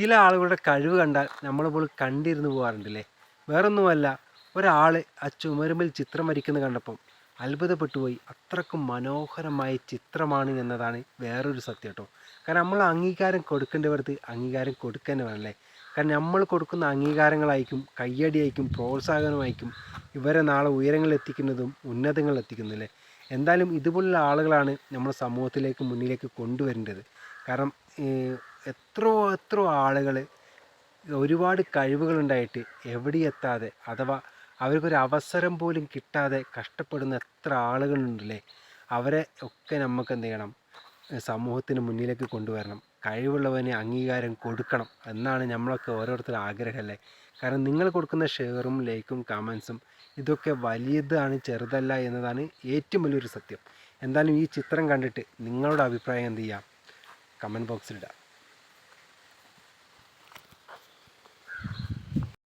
ചില ആളുകളുടെ കഴിവ് കണ്ടാൽ നമ്മൾ നമ്മളിപ്പോൾ കണ്ടിരുന്നു പോകാറുണ്ടല്ലേ? വേറൊന്നുമല്ല ഒരാൾ ആ ചുമരുമ്പിൽ ചിത്രം വരയ്ക്കുന്നത് കണ്ടപ്പം അത്ഭുതപ്പെട്ടു പോയി. അത്രക്കും മനോഹരമായ ചിത്രമാണ് എന്നതാണ് വേറൊരു സത്യം കേട്ടോ. കാരണം നമ്മൾ അംഗീകാരം കൊടുക്കേണ്ടവർക്ക് അംഗീകാരം കൊടുക്കേണ്ടി വരണല്ലേ കാരണം നമ്മൾ കൊടുക്കുന്ന അംഗീകാരങ്ങളായിരിക്കും കയ്യടിയായിരിക്കും പ്രോത്സാഹനമായിരിക്കും ഇവരെ നാളെ ഉയരങ്ങളിൽ എത്തിക്കുന്നതും ഉന്നതങ്ങളിൽ എത്തിക്കുന്നില്ലേ എന്തായാലും ഇതുപോലുള്ള ആളുകളാണ് നമ്മുടെ സമൂഹത്തിലേക്ക് മുന്നിലേക്ക് കൊണ്ടുവരേണ്ടത്. കാരണം എത്രയോ എത്രയോ ആളുകൾ ഒരുപാട് കഴിവുകളുണ്ടായിട്ട് എവിടെ എത്താതെ അഥവാ അവർക്കൊരു അവസരം പോലും കിട്ടാതെ കഷ്ടപ്പെടുന്ന എത്ര ആളുകളുണ്ടല്ലേ അവരെ ഒക്കെ നമുക്ക് എന്ത് ചെയ്യണം സമൂഹത്തിന് മുന്നിലേക്ക് കൊണ്ടുവരണം. കഴിവുള്ളവന് അംഗീകാരം കൊടുക്കണം എന്നാണ് നമ്മളൊക്കെ ഓരോരുത്തർ ആഗ്രഹമല്ലേ? കാരണം നിങ്ങൾ കൊടുക്കുന്ന ഷെയറും ലൈക്കും കമൻസും ഇതൊക്കെ വലിയതാണ് ചെറുതല്ല എന്നതാണ് ഏറ്റവും വലിയൊരു സത്യം. എന്തായാലും ഈ ചിത്രം കണ്ടിട്ട് നിങ്ങളുടെ അഭിപ്രായം എന്ത് ചെയ്യാം? കമന്റ് ബോക്സിലിടാം.